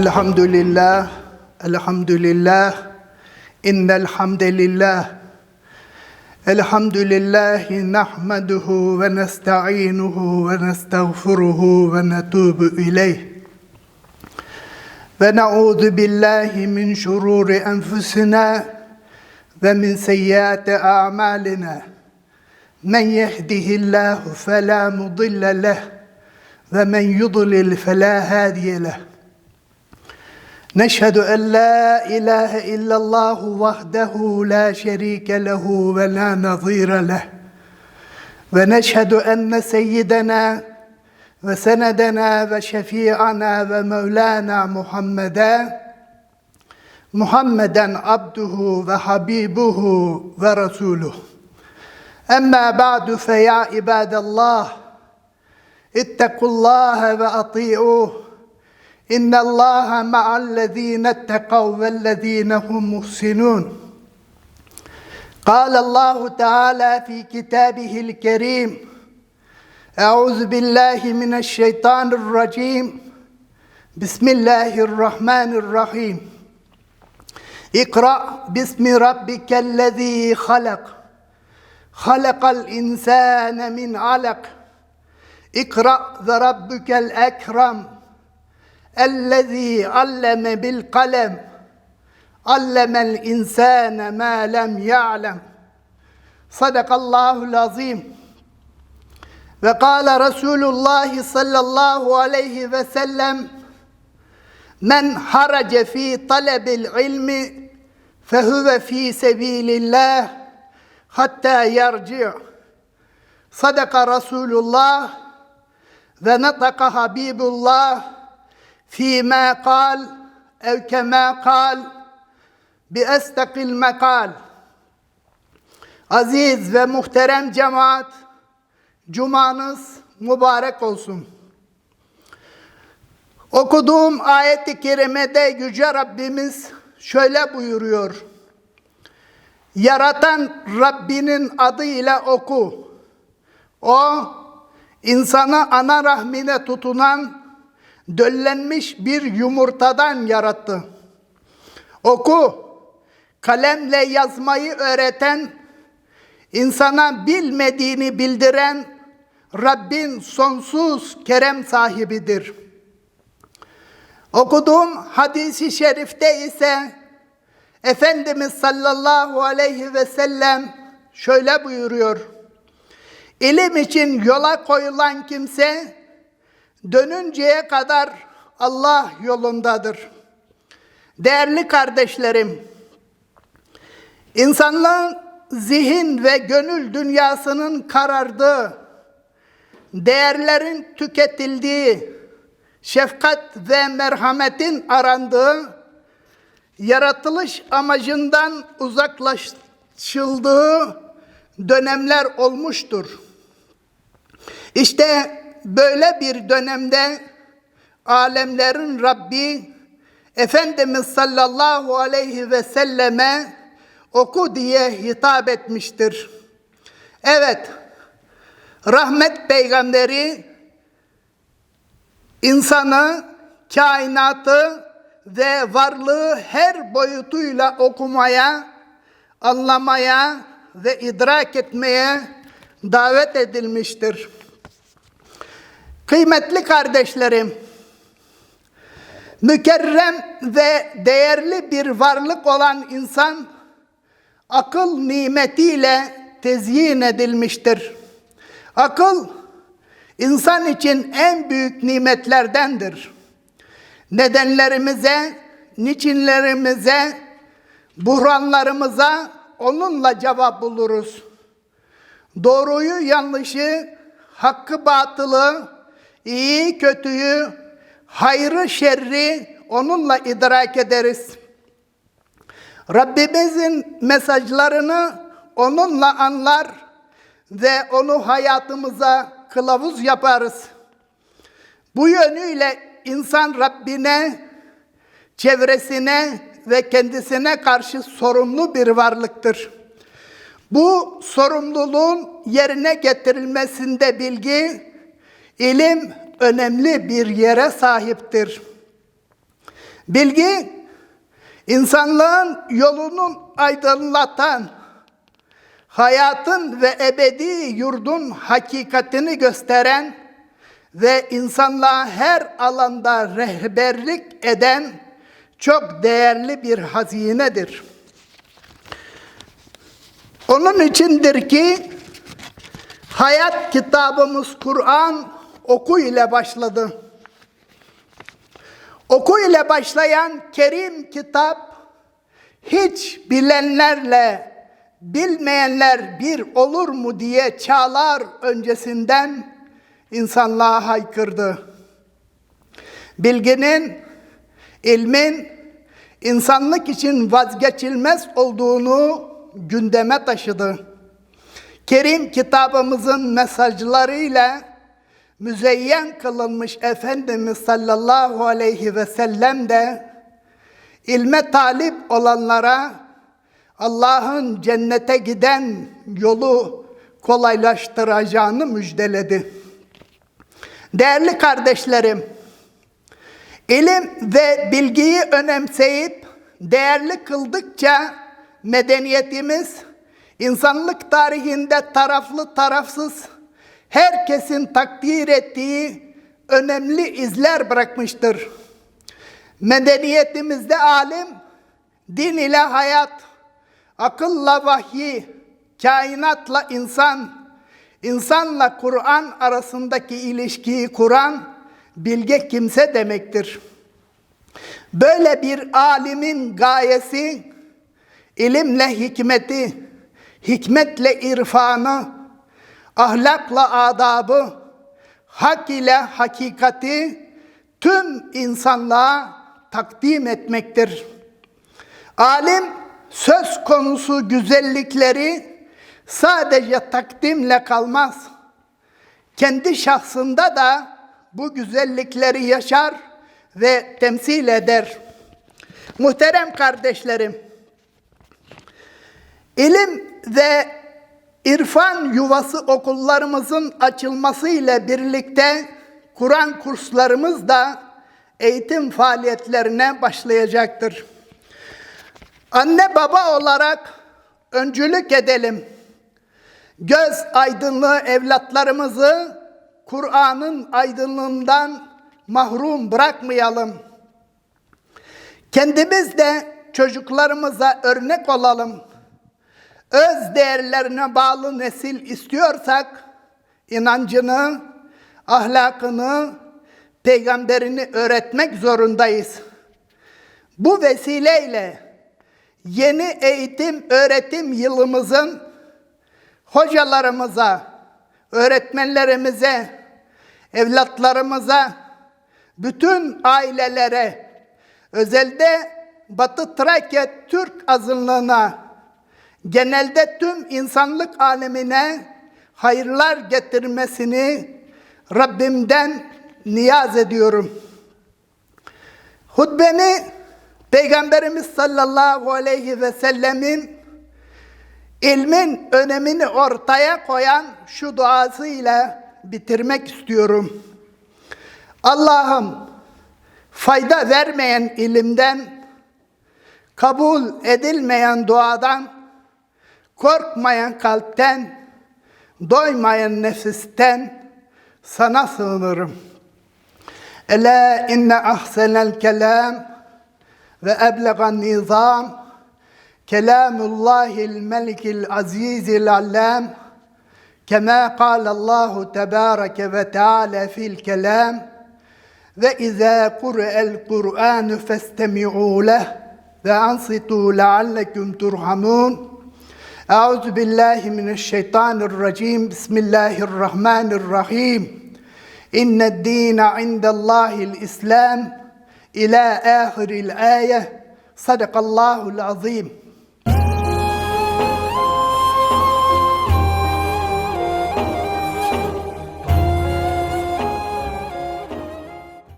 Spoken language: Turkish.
الحمد لله الحمد لله إن الحمد لله الحمد لله نحمده ونستعينه ونستغفره ونتوب إليه. ونعوذ بالله من شرور أنفسنا ومن سيئات أعمالنا. من يهده الله فلا مضل له ومن يضلل فلا هادي له. نشهد ان لا اله الا الله وحده لا شريك له ولا نظير له ونشهد ان سيدنا وسندنا وشفيعنا ومولانا محمدا محمدا عبده وحبيبه ورسوله اما بعد فيا عباد الله اتقوا الله واطيعوه ان الله مع الذين اتقوا والذين هم محسنون قال الله تعالى في كتابه الكريم اعوذ بالله من الشيطان الرجيم بسم الله الرحمن الرحيم اقرا باسم ربك الذي خلق خلق الانسان من علق اقرا وربك الاكرم Ellezî alleme bil kalem. Allemel insâne mâ lem ya'lem. Sadakallâhul azîm. Ve kâle Resulullah sallallahu aleyhi ve sellem Men harace fî talebil ilmi fehüve fî sebîlillah hatta yerci' Sadaka Resulullah ve netaka Habibullah fîmâ kal ev kemâ kal bi estakil mekal. Aziz ve muhterem cemaat, cumanız mübarek olsun. Okuduğum ayet-i kerimede Yüce Rabbimiz şöyle buyuruyor. Yaratan Rabbinin adıyla oku. O, insanı ana rahmine tutunan döllenmiş bir yumurtadan yarattı. Oku, kalemle yazmayı öğreten, insana bilmediğini bildiren Rabbin sonsuz kerem sahibidir. Okuduğum hadisi şerifte ise Efendimiz sallallahu aleyhi ve sellem şöyle buyuruyor. İlim için yola koyulan kimse dönünceye kadar Allah yolundadır. Değerli kardeşlerim, insanlığın zihin ve gönül dünyasının karardığı, değerlerin tüketildiği, şefkat ve merhametin arandığı, yaratılış amacından uzaklaşıldığı dönemler olmuştur. İşte böyle bir dönemde alemlerin Rabbi Efendimiz sallallahu aleyhi ve selleme oku diye hitap etmiştir. Evet, rahmet peygamberi insanı, kainatı ve varlığı her boyutuyla okumaya, anlamaya ve idrak etmeye davet edilmiştir. Kıymetli kardeşlerim, mükerrem ve değerli bir varlık olan insan, akıl nimetiyle tezyin edilmiştir. Akıl, insan için en büyük nimetlerdendir. Nedenlerimize, niçinlerimize, buhranlarımıza onunla cevap buluruz. Doğruyu, yanlışı, hakkı, batılı, iyi, kötüyü, hayrı, şerri onunla idrak ederiz. Rabbimizin mesajlarını onunla anlar ve onu hayatımıza kılavuz yaparız. Bu yönüyle insan Rabbine, çevresine ve kendisine karşı sorumlu bir varlıktır. Bu sorumluluğun yerine getirilmesinde bilgi, ilim önemli bir yere sahiptir. Bilgi, insanlığın yolunun aydınlatan, hayatın ve ebedi yurdun hakikatini gösteren ve insanlığa her alanda rehberlik eden çok değerli bir hazinedir. Onun içindir ki hayat kitabımız Kur'an oku ile başladı. Oku ile başlayan kerim kitap hiç bilenlerle bilmeyenler bir olur mu diye çağlar öncesinden insanlığa haykırdı. Bilginin, ilmin insanlık için vazgeçilmez olduğunu gündeme taşıdı. Kerim kitabımızın mesajlarıyla müzeyyen kılınmış Efendimiz sallallahu aleyhi ve sellem de ilme talip olanlara Allah'ın cennete giden yolu kolaylaştıracağını müjdeledi. Değerli kardeşlerim, ilim ve bilgiyi önemseyip değerli kıldıkça medeniyetimiz insanlık tarihinde taraflı tarafsız herkesin takdir ettiği önemli izler bırakmıştır. Medeniyetimizde alim, din ile hayat, akılla vahyi, kainatla insan, insanla Kur'an arasındaki ilişkiyi kuran bilge kimse demektir. Böyle bir alimin gayesi ilimle hikmeti, hikmetle irfanı, ahlakla adabı, hak ile hakikati tüm insanlığa takdim etmektir. Alim söz konusu güzellikleri sadece takdimle kalmaz. Kendi şahsında da bu güzellikleri yaşar ve temsil eder. Muhterem kardeşlerim, ilim ve irfan yuvası okullarımızın açılması ile birlikte Kur'an kurslarımız da eğitim faaliyetlerine başlayacaktır. Anne baba olarak öncülük edelim. Göz aydınlığı evlatlarımızı Kur'an'ın aydınlığından mahrum bırakmayalım. Kendimiz de çocuklarımıza örnek olalım. Öz değerlerine bağlı nesil istiyorsak inancını, ahlakını, peygamberini öğretmek zorundayız. Bu vesileyle yeni eğitim öğretim yılımızın hocalarımıza, öğretmenlerimize, evlatlarımıza, bütün ailelere, özelde Batı Trakya Türk azınlığına, genelde tüm insanlık alemine hayırlar getirmesini Rabbimden niyaz ediyorum. Hutbemi Peygamberimiz sallallahu aleyhi ve sellemin ilmin önemini ortaya koyan şu duasıyla bitirmek istiyorum. Allah'ım fayda vermeyen ilimden, kabul edilmeyen duadan, Korkmayan kalpten, doymayan nefisten sana sığınırım. Ela inne ahsenel kelam ve eblegan nizam kelamullahil melikil azizil allam kema kalallahu tebareke ve teala fil kelam ve izâ kure'el Kur'ânu festemi'û leh ve ansitu leallekum turhamun. Euzu billahi mineşşeytanirracim. Bismillahirrahmanirrahim. İnned dîne indellâhil İslam ila âhiril âye. Sadakallâhul azîm.